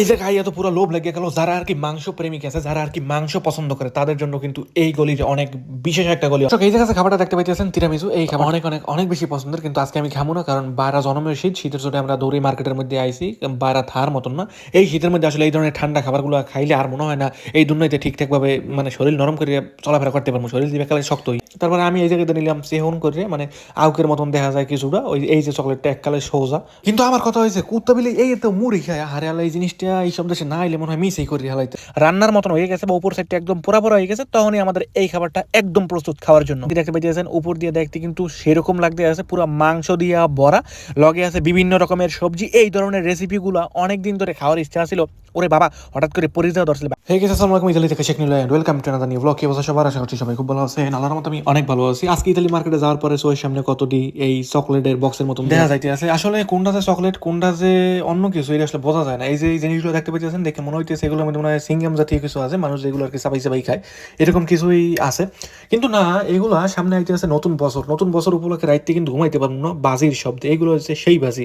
এই যে খাইয়া তো পুরো লোভ লেগে গেল যারা আর কি মাংস প্রেমিক আছে যারা আর কি মাংস পছন্দ করে তাদের জন্য কিন্তু এই গলির অনেক বিশেষ একটা গলি। এই যে কাছে খাবারটা দেখতে পাইতেছেন তিরামিসু এই খাবার অনেক অনেক অনেক বেশি পছন্দের কিন্তু আজকে আমি খাব না কারণ বাইরা জনমের শীত শীতের চোটে আমরা দৌড়ি মার্কেটের মধ্যে আইছি বাইরা থার মতন না। এই শীতের মধ্যে আসলে এই ধরনের ঠান্ডা খাবারগুলো খাইলে আর মনে হয় না এই দুনিয়াতে ঠিকঠাক ভাবে মানে শরীর নরম করে চলাফেরা করতে পারব শরীর দিবে কালে শক্তই। তারপরে আমি এই জায়গাতে নিলাম সেহন করে মানে আউকের মতন দেখা যায় কিছুটা ওই এই যে চকলেটটা এককালে সোজা। কিন্তু আমার কথা হয়েছে কুত্তা বিলে এই তো মুড়ি খায় হারে এই জিনিসটা দেশে না এলে মনে হয় মিসেই করি হালাইতে রান্নার মতন হয়ে গেছে বা উপর সাইডটা একদম পোড়া পোড়া হয়ে গেছে তখনই আমাদের এই খাবারটা একদম প্রস্তুত খাওয়ার জন্য। দেখতে পাইতেছেন উপর দিয়ে দেখতে কিন্তু সেরকম লাগতে আছে পুরো মাংস দিয়া বড়া লগে আছে বিভিন্ন রকমের সবজি। এই ধরনের রেসিপিগুলো অনেক দিন ধরে খাওয়ার ইচ্ছা ছিল ওরে বাবা হঠাৎ করে পরিচয় দর্শিল হে গেছে আসসালামু আলাইকুম ইতালি থেকে Sheikh Neel welcome to another new blog কি অবস্থা সবার? আশা করছি সবাই খুব ভালো আছেন। আল্লাহর মতো আমি অনেক ভালো আছি। আজকে ইতালি মার্কেটে যাওয়ার পরে সোয়ের সামনে কতটি এই চকলেটের বক্সের মতন দেখা যাইতে আছে আসলে কোনটা যে চকলেট কোনটা যে অন্য কিছু এটা আসলে বোঝা যায় না। এই যে জিনিসগুলো দেখতে পাইতেছেন, দেখে মনে হইতেছে এগুলোর মধ্যে মনে হয় সিঙ্গাম জাতীয় কিছু আছে, মানুষ যেগুলো আর কি চাবাই চাবাই খায়। এরকম কিছুই আছে। কিন্তু না, এগুলো সামনে আইতে আছে নতুন বছর। নতুন বছর উপলক্ষে রাইতে কিন্তু ঘুমাইতে পারব না, বাজির শব্দ। এগুলো হচ্ছে সেই বাজি।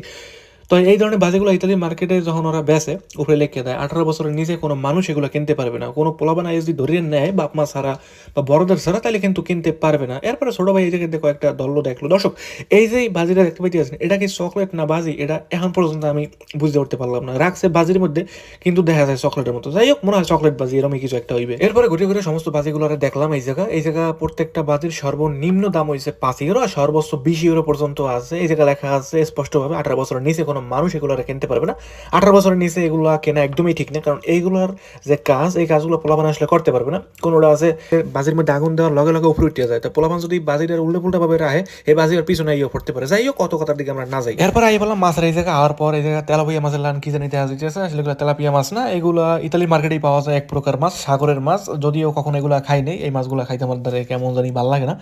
তো এই ধরনের বাজিগুলো ইত্যাদি মার্কেটে যখন ওরা বেচে, উপরে লিখে দেয়, আঠারো বছরের নিচে কোনো মানুষ এগুলো কিনতে পারবে না। কোনো পোলাবানা যদি ধরিয়ে নেয়, বাপ মা ছাড়া বা বড়দের ছাড়া, তাহলে কিন্তু কিনতে পারবে না। এরপরে ছোট ভাই এই দেখো একটা দল্ল দেখল। দর্শক, এই যে বাজিটা দেখতে পাইতেছেন, এটা কি চকলেট না বাজি? এটা এখন পর্যন্ত আমি বুঝতে উঠতে পারলাম না। রাখছে বাজির মধ্যে, কিন্তু দেখা যায় চকলেটের মতো। যাই হোক, মনে হয় চকলেট বাজি এরকমই কিছু একটা হইবে। এরপরে ঘুরে ঘুরে সমস্ত বাজিগুলো আর দেখলাম এই জায়গা। এই জায়গা প্রত্যেকটা বাজির সর্বনিম্ন দাম হয়েছে পাঁচ ইউরো আর সর্বোচ্চ বিশ ইউরো পর্যন্ত আছে। এই জায়গা লেখা আছে স্পষ্টভাবে আঠারো বছরের নিচে কোনো মানুষ এগুলো আর কিনতে পারবে না। আঠারো বছরের নিচে এগুলো কেনা একদমই ঠিক না, কারণ এইগুলোর যে কাজ, এই কাজগুলো পোলাপান আসলে করতে পারবে না। কোনোটা আছে বাজির মধ্যে আগুন দেওয়ার লগে লগে উপরে উঠে যায়। তো পোলাপান যদি বাজিটার উল্টো পুল্টা ভাবে রাখে, এই বাজির পিছনে ইয়ে পড়তে পারে। যাই কত কথার দিকে আমরা না যাই। এরপর আই বললাম, মাছের এই জায়গা, আর পর এই জায়গা, তেলাপিয়া মাছের লান কি জানি দেখা যাচ্ছে আসলে এগুলো তেলাপিয়া মাছ না। এগুলো ইতালির মার্কেটেই পাওয়া যায়, এক প্রকার মাছ, সাগরের মাছ। যদিও কখনো এগুলো খাই নেই, এই মাছগুলো খাইতে আমার দ্বারা কেমন জানি ভালো লাগে না।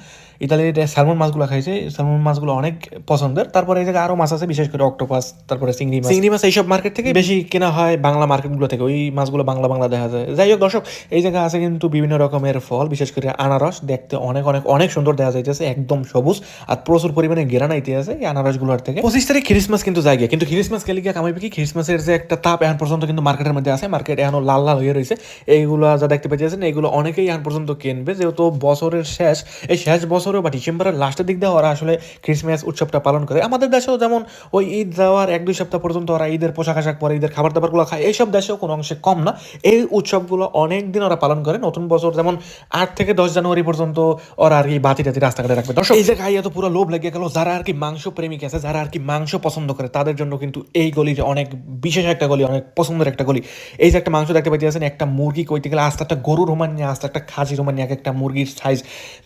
ইতালির স্যালমন মাছগুলো খাইছে, স্যালমন মাছগুলো অনেক পছন্দের। তারপরে এই জায়গায় আরও মাছ আছে, বিশেষ করে অক্টোপাস তারপরে চিংড়ি মাছ। চিংড়ি মাছ এইসব মার্কেট থেকে বেশি কেনা হয় বাংলা মার্কেটগুলো থেকে। ওই মাছগুলো বাংলা বাংলা দেখা যায়। যাই হোক দর্শক এই জায়গায় আছে কিন্তু বিভিন্ন রকমের ফল বিশেষ করে আনারস। দেখতে অনেক অনেক অনেক সুন্দর দেখা যাইতেছে একদম সবুজ আর প্রচুর পরিমাণে গেরান আছে এই আনারসগুলোর থেকে। পঁচিশ তারিখ খ্রিসমাস কিন্তু যায় গিয়ে। কিন্তু খ্রিসমাস কেলে গিয়ে কামাইবে কি খ্রিসমাসের যে একটা তাপ এখন পর্যন্ত কিন্তু মার্কেটের মধ্যে আছে। মার্কেট এখনও লাল লাল হয়ে রয়েছে। এইগুলো যা দেখতে পাইতেছেন এইগুলো অনেকেই এখন পর্যন্ত কিনবে। যেহেতু বছরের শেষ এই শেষ বছরেও বা ডিসেম্বরের লাস্টের দিক দিয়ে ওরা আসলে খ্রিসমাস উৎসবটা পালন করে। আমাদের দেশেও যেমন ওই ঈদ যাওয়ার এক দুই সপ্তাহ পর্যন্ত ওরা ঈদের পোশাক আশাক পরে ঈদের খাবার দাবারগুলো খায়। এইসব দেশেও কোনো অংশে কম না। এই উৎসবগুলো অনেক দিন ওরা পালন করে। নতুন বছর যেমন আট থেকে দশ জানুয়ারি পর্যন্ত ওরা আর কি বাতি টাতি রাস্তাঘাটে রাখবে। দর্শক, এই যে খাইয়া তো পুরো লোভ লেগে গেল, যারা আর কি মাংস প্রেমিক আছে, যারা আর কি মাংস পছন্দ করে, তাদের জন্য কিন্তু এই গলির অনেক বিশেষ একটা গলি, অনেক পছন্দের একটা গলি। এই যে একটা মাংস দেখতে পাইতেছেন একটা মুরগি কইতে গেলে আস্তে একটা গরুর রোমান নিয়ে, আস্তে একটা খাসি রোমান নিয়ে, এক একটা মুরগির সাইজ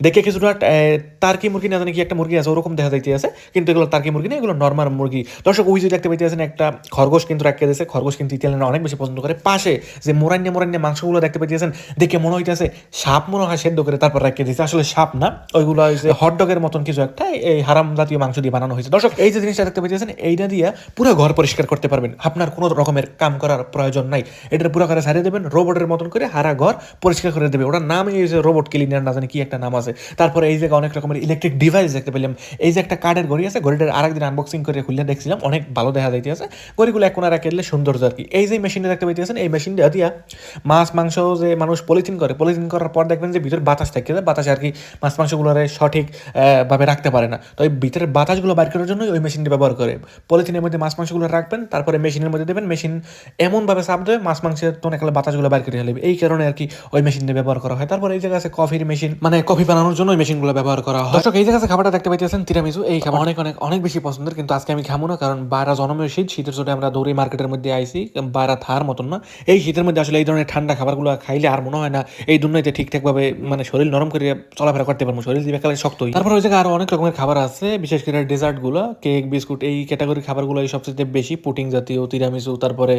দেখে কিছুটা তার্কি মুরগি না জানি কি একটা মুরগি আছে, ওরকম দেখা যাইতে আছে কিন্তু এগুলো তার্কি মুরগি না, এগুলো নর্মাল মুরগি। দর্শক, ওই যে দেখতে পাইতেছেন একটা খরগোশ কিন্তু রাখিয়ে দিয়েছে। খরগোশ কিন্তু ইতালিয়ানরা অনেক বেশি পছন্দ করে। পাশে যে মোরান্যা মোরান্যা মাংসগুলো দেখতে পাইতেছেন, দেখে মনে হইতেছে সাপ মনে হয় সেদ্ধ করে তারপর রাখিয়ে দিয়েছে। আসলে সাপ না, ওইগুলো হচ্ছে হটডগের মতন কিছু একটা, এই হারাম জাতীয় মাংস দিয়ে বানানো হয়েছে। দর্শক, এই যে জিনিসটা দেখতে পাইতেছেন, এইটা দিয়ে পুরো ঘর পরিষ্কার করতে পারবেন। আপনার কোনো রকমের কাম করার প্রয়োজন নাই। এটার পুরো করে সারিয়ে দেবেন রোবটের মতন করে হারা ঘর পরিষ্কার করে দেবে। ওটার নামই হয়েছে রোবট ক্লিনার না জানি কি একটা নাম আছে। তারপরে এই জায়গায় অনেক রকমের ইলেকট্রিক ডিভাইস দেখতে পেলাম। এই যে একটা কার্ডের ঘড়ি আছে, ঘড়িটার আরেকদিন আনবক্সিং করে খুলে দেখছিলাম, অনেক ভালো দেখা যাইতে আছে ঘড়িগুলো এক কোনারা কেটলে সৌন্দর্য আর কি। এই যে মেশিনটা দেখতে পাইতেছেন, এই মেশিনটা দিয়া মাছ, মাংস যে মানুষ পলিথিন করে পলিথিন করার পর দেখবেন যে ভিতরে বাতাস থাকে বাতাস আর কি মাছ মাংসগুলো সঠিক ভাবে রাখতে পারে না। তো এই ভিতরের বাতাসগুলো বাইর করার জন্য ওই মেশিনটি ব্যবহার করে। পলিথিনের মধ্যে মাছ, মাংসগুলো রাখবেন, তারপরে মেশিনের মধ্যে দেবেন মেশিন এমনভাবে চাপ দেবে, মাছ, মাংসের তো একালে বাতাসগুলো বাইর করে ফেলবে। এই কারণে আর কি ওই মেশিনটা ব্যবহার করা হয়। তারপরে এই জায়গায় আছে কফির মেশিন মানে কফি বানানোর জন্য ওই মেশিনগুলো ব্যবহার করা হয়। দর্শক, এই জায়গায় আছে খাবারটা দেখতে পাইতেছেন তিরামিসু এই খাবার অনেক অনেক অনেক বেশি পছন্দের, কিন্তু আজকে আমি খাব না, কারণ বাইরা জনমের শীত শীতের চোটে আমরা দৌড়ি মার্কেটের মধ্যে আইসি বাইরা থার মতন না। এই শীতের মধ্যে আসলে এই ধরনের ঠান্ডা খাবারগুলো খাইলে আর মনে হয় না এই দুনিয়াতে ঠিকঠাক ভাবে মানে শরীর নরম করে চলাফেরা করতে পারব, শরীর দিবে কালে শক্তই তারপর ওই জায়গায় আরও অনেক রকমের খাবার আছে, বিশেষ করে ডেজার্টগুলো কেক বিস্কুট এই ক্যাটাগরি খাবারগুলো এই সবচেয়ে বেশি পুটিং জাতীয় তিরামিসু তারপরে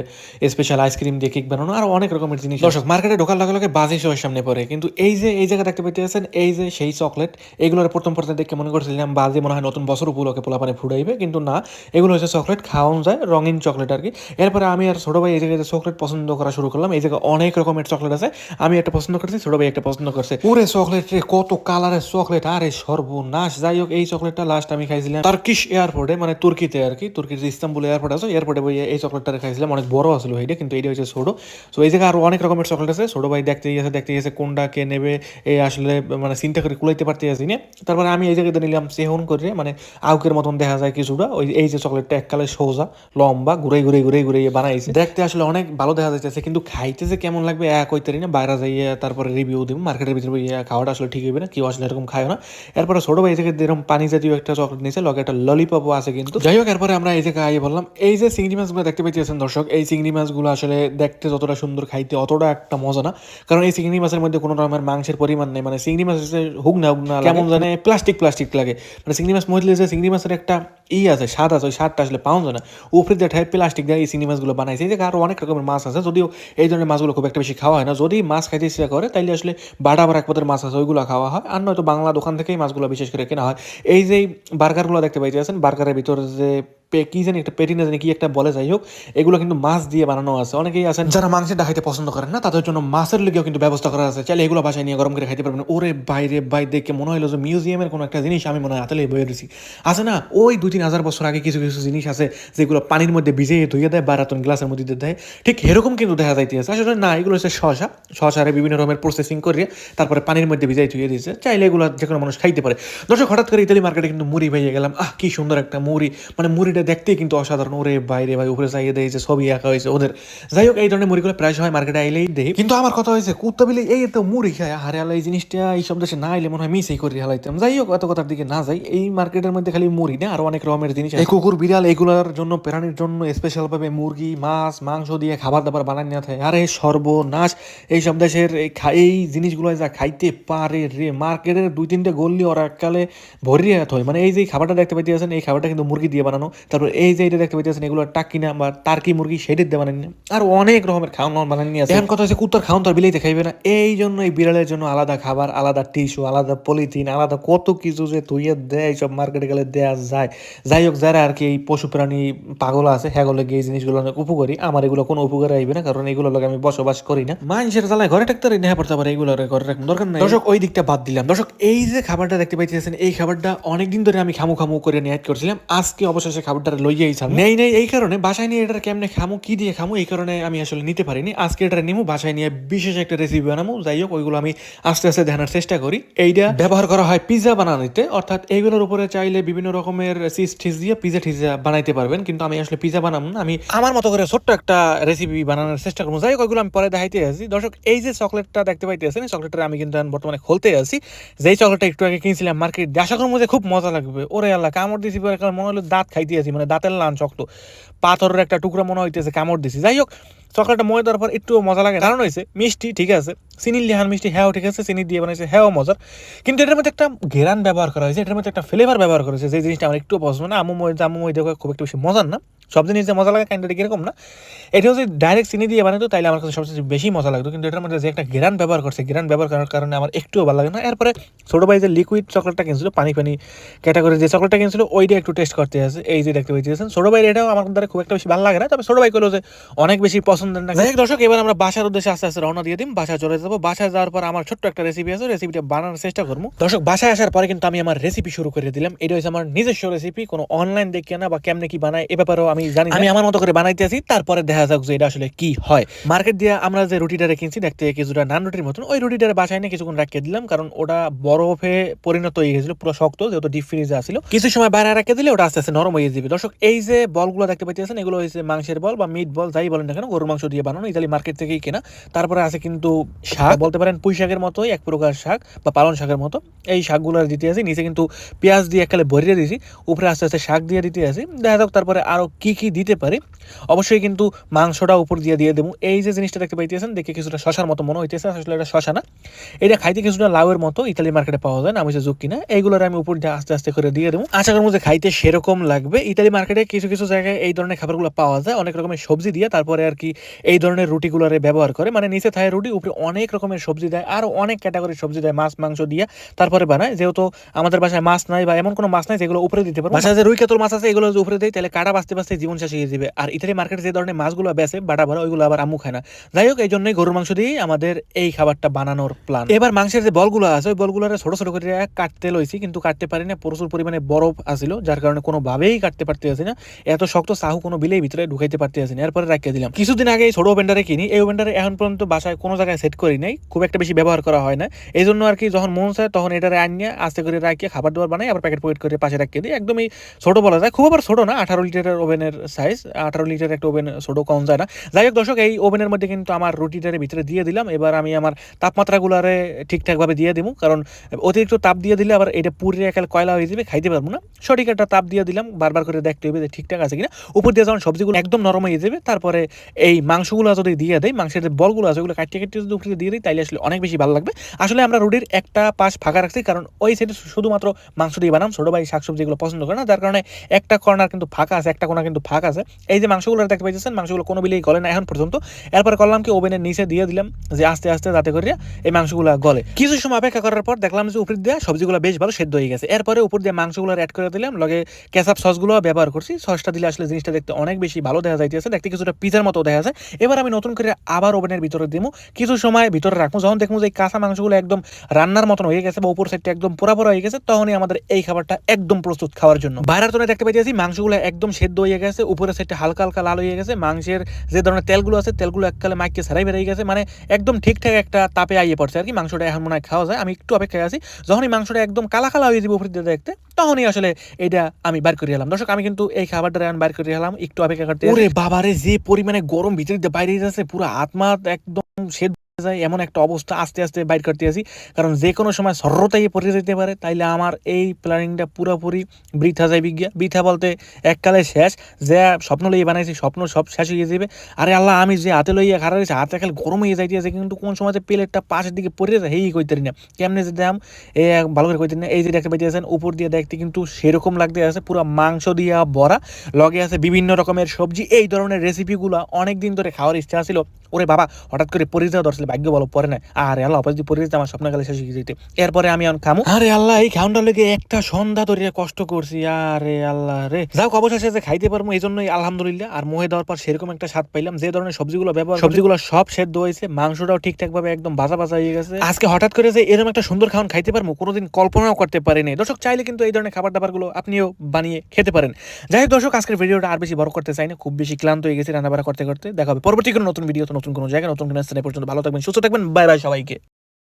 স্পেশাল আইসক্রিম দিয়ে কেক বানানো, আর অনেক রকমের জিনিস দর্শক মার্কেটে ঢোকার লগে লগে বাজি শোয়ের সামনে পড়ে, কিন্তু এই যে, এই জায়গা দেখতে পাইতেছেন, এই যে সেই চকলেট এগুলোর প্রথম প্রথম দেখে মনে করছিলাম বাজে মনে হয় নতুন বছর উপলক্ষে পোলাপানে ফুটাইবে কিন্তু না, এগুলো হচ্ছে চকলেট খাওয়ানো যায় রঙিন চকলেট আর কি এরপরে আমি আর ছোটো ভাই এই জায়গায় চকলেট পছন্দ করা শুরু করলাম, এই জায়গায় অনেক রকমের চকলেট আছে। আমি একটা পছন্দ করছি, ছোটো ভাই একটা পছন্দ করছে। পুরে চকলেট রে, কত কালারের চকলেট আরে সর্বনাশ। যাই হোক, এই চকলেটটা লাস্ট আমি খাইছিলাম টার্কিশ এয়ারপোর্টে মানে তুর্কিতে আর কি তুর্কির যে ইস্তাম্বুল এয়ারপোর্ট আছে এয়ারপোর্টে বই এই চকলেটটা খাইছিলাম। অনেক বড় আসলো এইটা কিন্তু এইটা হচ্ছে ছোটো। সো এই জায়গায় আরও অনেক রকমের চকলেট আছে। ছোটো ভাই দেখতে গেছে দেখতে গেছে কোনটা কে নেবে এই আসলে মানে চিন্তা করে কুলাইতে পারতে আসি তারপরে আমি এই জায়গাতে নিলাম সেহন করে মানে আউকের মতন দেখা যায় কিছুটা। ওই, এই যে চকলেটটা এককালে সোজা লম্বা ঘুরে ঘুরে ঘুরে ঘুরে বানাইছে। দেখতে আসলে অনেক ভালো দেখা যাচ্ছে কিন্তু খাইতে যে কেমন লাগবে এক হইতে না বাইরে যাইয়ে তারপরে রিভিউ দিব মার্কেটের ভিতরে ইয়ে খাওয়াটা আসলে ঠিক হইবে না কেউ আসলে এরকম খায় না। এরপরে ছোট ভাই থেকে এরকম পানি জাতীয় একটা চকলেট নিয়েছে লগে একটা ললিপপও আছে কিন্তু। যাই হোক এরপরে আমরা এই জায়গায় আইয়ে বললাম এই যে চিংড়ি মাছগুলো দেখতে পাইতেছেন দর্শক এই চিংড়ি মাছগুলো আসলে দেখতে যতটা সুন্দর খাইতে অতটা একটা মজা না। কারণ এই চিংড়ি মাছের মধ্যে কোনো রকমের মাংসের পরিমাণ নেই মানে চিংড়ি মাছ হচ্ছে হুক না হুক না কেমন জানে প্লাস্টিক প্লাস্টিক লাগে। মানে চিংড়ি মাছ মজলে যে চিংড়ি মাছের একটা ই আছে স্বাদ আছে ওই স্বাদটা আসলে পাওয়া যায় না উপরে দিয়ে ঠাই প্লাস্টিক দিয়ে এই চিংড়ি মাছগুলো বানাইছে। এই যে আরও অনেক রকমের মাছ আছে। যদিও এই ধরনের মাছগুলো খুব একটা বেশি খাওয়া হয় না। যদি মাছ খাইতে ইচ্ছা করে, তাইলে আসলে বাটা বার পদের মাছ আছে, ওইগুলো খাওয়া হয়। আর নয়তো বাংলা দোকান থেকেই মাছগুলো বিশেষ করে কেনা হয়। এই যে বার্গারগুলো দেখতে পাইতেছেন বার্গারের ভিতরে যে কি জানি একটা পেটি না জানি কি একটা বলে, যাই হোক, এগুলো কিন্তু মাছ দিয়ে বানানো আছে। অনেকেই আছেন যারা মাংসের খাইতে পছন্দ করেন না, তাদের জন্য মাছের লেগেও কিন্তু ব্যবস্থা করা আছে। চাইলে এগুলো বাসায় নিয়ে গরম করে খাইতে পারবেন। ওরে বাইরে বাই দেখে মনে হলো যে মিউজিয়ামের কোনো একটা জিনিস আমি মনে হয় হাতালে বয়ে রয়েছি আছে না, ওই দুই তিন হাজার বছর আগে কিছু কিছু জিনিস আছে যেগুলো পানির মধ্যে ভিজিয়ে ধুয়ে দেয় বা রাতন গ্লাসের মধ্যে দিয়ে দেয়। ঠিক এরকম কিন্তু দেখা যাইতেছে। আসলে না, এগুলো হচ্ছে শশা। শশারে বিভিন্ন রকমের প্রসেসিং করে তারপরে পানির মধ্যে ভিজাই ধুয়ে দিয়েছে। চাইলে এগুলো যে কোনো মানুষ খাইতে পারে। দর্শক, হঠাৎ করে ইতালি মার্কেটে কিন্তু মুড়ি ভেজে গেলাম। আহ, কি সুন্দর একটা মুড়ি। মানে মুড়িটা দেখতেই কিন্তু অসাধারণ। ওরে বাইরে ভাই উপরে চাইয়ে দেয় যে ছবি আঁকা হয়েছে ওদের। যাই হোক এই ধরনের মুড়িগুলো প্রায় সময় মার্কেটে আইলেই দেই কিন্তু আমার কথা হয়েছে কুত্তা বিলে এই তো মুড়ি খায় হারে আলা এই জিনিসটা এই সব দেশে না আইলে মনে হয় মিসেই করে হালাইতাম। যাই হোক এত কথার দিকে না যাই এই মার্কেটের মধ্যে খালি মুড়ি না আরও অনেক রকমের জিনিস এই কুকুর বিড়াল এগুলোর জন্য প্রাণীর জন্য স্পেশাল ভাবে মুরগি মাছ মাংস দিয়ে খাবার দাবার বানায় নিয়ে থাকে। আরে সর্বনাশ এই সব দেশের এই জিনিসগুলো যা খাইতে পারে রে মার্কেটের দুই তিনটে গল্লি ওরা এককালে ভরিয়ে হয়। মানে এই যে খাবারটা দেখতে পাইতে আছেন এই খাবারটা কিন্তু মুরগি দিয়ে বানানো। তারপর এই যে এটা দেখতে পাইতেছেন এগুলো টাকিনা বা টার্কি মুরগি সেটির দিয়ে বানানি আর অনেক রকমের খাওয়ান বানানি আছে এখন কথা হচ্ছে কুত্তার খাওয়ান তো আর বিলেই দেখাইবে না। এই জন্য এই বিড়ালের জন্য আলাদা খাবার আলাদা টিস্যু আলাদা পলিথিন আলাদা কত কিছু যে তুইয়ে দেয় সব মার্কেটে গেলে দেয়া যায়। যাই হোক যারা আর কি এই পশু প্রাণী পাগল আছে হ্যাগলে গিয়ে এই জিনিসগুলো অনেক উপকারী। আমার এগুলো কোনো উপকার আইবে না কারণ এগুলো লগে আমি বসবাস করি না। মানুষের জ্বালায় ঘরে থাকতে পারি নেহা পড়তে পারে এগুলো ঘরে রাখুন দরকার নাই। দর্শক ওই দিকটা বাদ দিলাম। দর্শক এই যে খাবারটা দেখতে পাইতেছেন এই খাবারটা অনেকদিন ধরে আমি খামু খামু করে নিয়ে করছিলাম। আজকে অবশেষে খাবারটা লইয়াই ছাড় নেই নেই, এই কারণে বাসায় নিয়ে এটা কেমনে খামু, কি দিয়ে খামু, এই কারণে আমি আসলে নিতে পারিনি। আজকে এটা নিমু, বাসায় নিয়ে বিশেষ একটা রেসিপি বানাবো যাই হোক, ওইগুলো আমি আস্তে আস্তে ধ্যানের চেষ্টা করি। এইটা ব্যবহার করা হয় পিৎজা বানানোতে। অর্থাৎ এইগুলোর উপরে চাইলে বিভিন্ন রকমের চিজ ঠিজ দিয়ে পিজা ঠিজা বানাইতে পারবেন। কিন্তু আমি আসলে পিজা বানাবো না। আমি আমার মতো করে ছোট্ট একটা রেসিপি বানানোর চেষ্টা করব। যাই হোক, ওইগুলো আমি পরে দেখাইতে আছি দর্শক, এই যে চকলেটটা দেখতে পাইতেছেন, এই চকলেটটা আমি কিন্তু বর্তমানে খুলতে আছি যেই চকলেটটা একটু আগে কিনছিলাম মার্কেট আশা করার মধ্যে খুব মজা লাগবে। ওরে আল্লাহ, কামড় একবার মনে হলো দাঁত খাইতে আছি মানে দাঁতের লান শক্ত। পাথরের একটা টুকরা মনে হইতেছে, কামড় দিছি। যাই হোক, চকলেটটা মনে দেওয়ার পর একটু মজা লাগে। কারণ হয়েছে মিষ্টি, ঠিক আছে? চিনির লিহান মিষ্টি হ্যাঁ ঠিক আছে? চিনি দিয়ে বানাইছে হ্যাঁ মজার। কিন্তু এটার মধ্যে একটা ঘেরান ব্যবহার করা হয়েছে, এটার মধ্যে একটা ফ্লেভার ব্যবহার করা হয়েছে। যে জিনিসটা আমার একটু পছন্দ না আমু মই আমু মই দেখো খুব একটু বেশি মজার না। সব জিনিস যে মজা লাগে কাইন্ডটা কীরকম না? এটা যদি ডাইরেক্ট চিনি দিয়ে বানাতো তাইলে আমার কাছে সবচেয়ে বেশি মজা লাগতো। কিন্তু এটার মধ্যে যে একটা গ্রান ব্যবহার করছে, গ্রান ব্যবহার করার কারণে আমার একটুও ভালো লাগে না। এরপরে ছোটো ভাই যে লিকুইড চকলেটটা কিনছিল, পানি পানি ক্যাটাগরি যে চকলেটটা কিনছিল, ওইটা একটু টেস্ট করতে আছে। এই যে দেখতে পাইতেছেন ছোটো ভাই এটাও আমার দ্বারা খুব একটা বেশি ভালো লাগে না। তবে ছোটো ভাই করল যে অনেক বেশি পছন্দের না। যাই দর্শক, এবার আমরা বাসার উদ্দেশ্যে আস্তে আস্তে রওনা দিয়ে দিম। বাসায় চলে যাব। বাসায় যাওয়ার পর আমার ছোট্ট একটা রেসিপি আছে। রেসিপিটা বানানোর চেষ্টা করব। দর্শক, বাসায় আসার পরে কিন্তু আমি আমার রেসিপি শুরু করে দিলাম। এটা হচ্ছে আমার নিজস্ব রেসিপি কোনো অনলাইন দেখে না বা কেমনে কি বানায়, এ ব্যাপারেও আমি জানি আমি আমার মতো করে বানাইতে আছি তারপরে দেখা যাক যে এটা আসলে কি হয়। মার্কেট দিয়ে আমরা যে রুটিটা কিনছি দেখতে কিছুটা নান রুটির মতন ওই রুটিটার বাসায় নিয়ে কিছুক্ষণ রাখিয়ে দিলাম কারণ ওটা বরফে পরিণত হয়ে গেছিল পুরো শক্ত যেহেতু ডিপ ফ্রিজে আসছিল কিছু সময় বাইরে রাখিয়ে দিলে ওটা আস্তে আস্তে নরম হয়ে যাবে। দর্শক এই যে বলগুলো দেখতে পাইতেছেন এগুলো হচ্ছে মাংসের বল বা মিট বল যাই বলেন না কেন গরুর মাংস দিয়ে বানানো ইতালি মার্কেট থেকেই কেনা। তারপরে আছে কিন্তু শাক বলতে পারেন পুঁই শাকের মতোই এক প্রকার শাক বা পালন শাকের মতো। এই শাকগুলো দিতে আছি নিচে কিন্তু পেঁয়াজ দিয়ে এককালে ভরিয়ে দিয়েছি উপরে আস্তে আস্তে শাক দিয়ে দিতে আছি। দেখা যাক তারপরে আরও কি কি দিতে পারি। অবশ্যই কিন্তু মাংসটা উপর দিয়ে দিয়ে দেবো। এই যে জিনিসটা দেখতে পাইতেছেন, দেখে কিছুটা শশার মতো মনে হইতেছে, আসলে এটা শশা না। এটা খাইতে কিছুটা লাউয়ের মতো ইতালি মার্কেটে পাওয়া যায় না আমি যে যুক্তি না। এইগুলোর আমি উপর দিয়ে আস্তে আস্তে করে দিয়ে দেবো। আশা করব যে খাইতে সেরকম লাগবে। ইতালি মার্কেটে কিছু কিছু জায়গায় এই ধরনের খাবারগুলো পাওয়া যায়। অনেক রকমের সবজি দিয়ে তারপরে আর কি এই ধরনের রুটিগুলোরে ব্যবহার করে। মানে নিচে থায় রুটি, উপরে অনেক রকমের সবজি দেয়, আর অনেক ক্যাটাগরির সবজি দেয়, মাছ, মাংস দিয়ে তারপরে বানায়। যেহেতু আমাদের বাসায় মাছ নাই বা এমন কোনো মাছ নাই যেগুলো উপরে দিতে পারব বাসায় যে রুই, কাতল মাছ আছে, এগুলো উপরে দেয় তাহলে কাটা বাঁচতে বাঁচতে জীবন শেষ হয়ে যাবে। আর ইতালি মার্কেটে যে ধরনের মাছগুলো বেছে বাটা ভরা, ওইগুলো আবার আম্মু খায় না। যাই হোক এই জন্যই গরুর মাংস দিয়েই আমাদের এই খাবারটা বানানোর প্ল্যান এবার মাংসের যে বলগুলো আছে, ওই বলগুলো ছোট ছোট করে কাটতে লইছি, কিন্তু কাটতে পারি না। প্রচুর পরিমাণে বরফ আসিল যার কারণে কোনোভাবেই কাটতে পারতে আসি না। এত শক্ত সাহু কোনো বিলেই ভিতরে ঢুকাইতে পারতে আসি না। এরপরে রাখিয়ে দিলাম। কিছুদিন আগে এই ছোট ওভেনটারে কিনি, এই ওভেনটারে এখন পর্যন্ত বাসায় কোনো জায়গায় সেট করি নাই। খুব একটা বেশি ব্যবহার করা হয় না। এই জন্য আর কি যখন মন চায় তখন এটারে আনিয়ে আস্তে করে রাখিয়ে খাবার দাবার বানাই, আবার প্যাকেট প্যাকেট করে পাশে রাখিয়ে দিই। একদমই ছোট বলা যায়। খুব আবার ছোট না, আঠারো লিটারের ওভেনের সাইজ আঠারো লিটার একটা ওভেন ছোট কম যায় না। যাই হোক দর্শক, এই ওভেনের মধ্যে কিন্তু আমার রুটিটারে ভিতরে দিয়ে দিলাম। এবার আমি আমার তাপমাত্রাগুলারে ঠিকঠাকভাবে দিয়ে দিব কারণ অতিরিক্ত তাপ দিয়ে দিলে আবার এটা পুরে একাল কয়লা হয়ে যাবে, খাইতে পারব না। সঠিক একটা তাপ দিয়ে দিলাম, বারবার করে দেখতে হবে যে ঠিকঠাক আছে কিনা। উপর দিয়ে যখন সবজিগুলো একদম নরম হয়ে যাবে, তারপরে এই মাংসগুলো যদি দিয়ে দেয় মাংসের যে বলগুলো আছে, ওগুলো কাটিয়ে কাটিয়ে যদি উপরে দিয়ে দিই, তাইলে আসলে অনেক বেশি ভালো লাগবে। আসলে আমরা রুটির একটা পাশ ফাঁকা রাখছি, কারণ ওই সাইডে শুধুমাত্র মাংস দিয়ে বানাম। ছোটো ভাই শাকসবজিগুলো পছন্দ করে না, যার কারণে একটা কর্নার কিন্তু ফাঁকা আছে, একটা কোনা কিন্তু ফাঁকা আছে। এই যে মাংসগুলো দেখতে পাইতেছেন, মাংসগুলো কোনো বিলেই গলে না। এখন পর্যন্ত এরপর করলাম কি ওভেনের নিচে দিয়ে দিলাম যে আস্তে আস্তে যাতে করে এই মাংসগুলো গলে। কিছু সময় অপেক্ষা করার পর দেখলাম যে উপর দিয়ে সবজিগুলো বেশ ভালো সেদ্ধ হয়ে গেছে। এরপরে উপর দিয়ে মাংসগুলো অ্যাড করে দিলাম, লগে ক্যাসাপ সসগুলো ব্যবহার করছি। সসটা দিলে আসলে জিনিসটা দেখতে অনেক বেশি ভালো দেখা যাইতেছে, দেখতে কিছুটা পিজার মতো দেখা যায়। এবার আমি নতুন করে আবার ওভেনের ভিতরে দিব কিছু সময় ভিতরে রাখব। যখন দেখব যে কাঁচা মাংসগুলো একদম রান্নার মতন হয়ে গেছে বা উপর সাইডটা একদম পোড়া পোড়া হয়ে গেছে, তখনই আমাদের এই খাবারটা একদম প্রস্তুত খাওয়ার জন্য। বাইরের তোনে দেখতে পাইতেছি মাংসগুলো একদম সেদ্ধ হয়ে গেছে, উপরের সাইডটা হালকা হালকা লাল হয়ে গেছে মাংসের যে ধরনের তেলগুলো আছে তেলগুলো এককালে মাইকে ছাড়াই বেরিয়ে গেছে। মানে একদম ঠিকঠাক একটা তাপে আইয়ে পড়ছে আর কি। মাংসটা এখন মনে হয় খাওয়া যায়। আমি একটু অপেক্ষায় আছি। যখনই মাংসটা একদম কালা কালা হয়ে যাবে উপর দিয়ে দেখতে তখনই আসলে এটা আমি বার করে এলাম। দর্শক আমি কিন্তু এই খাবারটা এখন বার করে এলাম। একটু অপেক্ষা করতে ওরে বাবারে যে পরিমাণে গরম ভিতরে বাইরে যাচ্ছে পুরো আত্মা একদম সেদ্ধ এমন একটা অবস্থা আস্তে আস্তে বাইর করতে আছি কারণ যে কোনো সময় সর্রতাই পড়ে যেতে পারে, তাইলে আমার এই প্ল্যানিংটা পুরোপুরি বৃথা যায় বিজ্ঞা, বৃথা বলতে এককালে শেষ। যে স্বপ্ন লইয়ে বানাইছি, স্বপ্ন সব শেষ হয়ে যাবে আরে আল্লাহ, আমি যে হাতে লইয়া খারাপ হয়েছে হাতে খালি গরম হয়ে যাইতেছে, কিন্তু কোন সময় প্লেটটা পাশের দিকে পড়ে যায়, হেই কইতে না। কেমনে যে দাম এ ভালো করে কইতে না, এই যে দেখতে পাইতেছেন, উপর দিয়ে দেখতে কিন্তু সেরকম লাগতে আছে, পুরো মাংস দিয়া ভরা। লগে আছে বিভিন্ন রকমের সবজি, এই ধরনের রেসিপিগুলো অনেক দিন ধরে খাওয়ার ইচ্ছা ছিল ওরে বাবা, হঠাৎ করে পরে যাওয়া দরছিল ভাগ্য বলো পরে না আরে আল্লাহ অপাস পরে যেতে আমার স্বপ্নকালে শেষ হয়ে যেতে। এরপরে আমি এখন খামু। আরে আল্লাহ এই খাউনটা লেগে একটা সন্ধ্যা ধরে কষ্ট করছি। আরে আল্লাহ রে। যাও অবশেষে যে খাইতে পারব এই জন্যই আলহামদুলিল্লাহ। আর মোহে দেওয়ার পর সেরকম একটা স্বাদ পাইলাম। যে ধরনের সবজিগুলো ব্যবহার সবজিগুলো সব সেদ্ধ হয়েছে মাংসটাও ঠিকঠাক ভাবে একদম বাজা বাজা হয়ে গেছে। আজকে হঠাৎ করে যে এরকম একটা সুন্দর খাওয়ান খাইতে পারব কোনোদিন কল্পনাও করতে পারিনি দর্শক চাইলে কিন্তু এই ধরনের খাবার দাবারগুলো আপনিও বানিয়ে খেতে পারেন। যাই হোক দর্শক আজকের ভিডিওটা আর বেশি বড় করতে চাই না। খুব বেশি ক্লান্ত হয়ে গেছে রান্নাবাড়া করতে করতে। দেখা হবে পরবর্তী কোনো নতুন ভিডিও নতুন কোনো জায়গায় নতুন কোনো স্থানে পর্যন্ত। ভালো থাকবেন সুস্থ থাকবেন বাই বাই সবাইকে।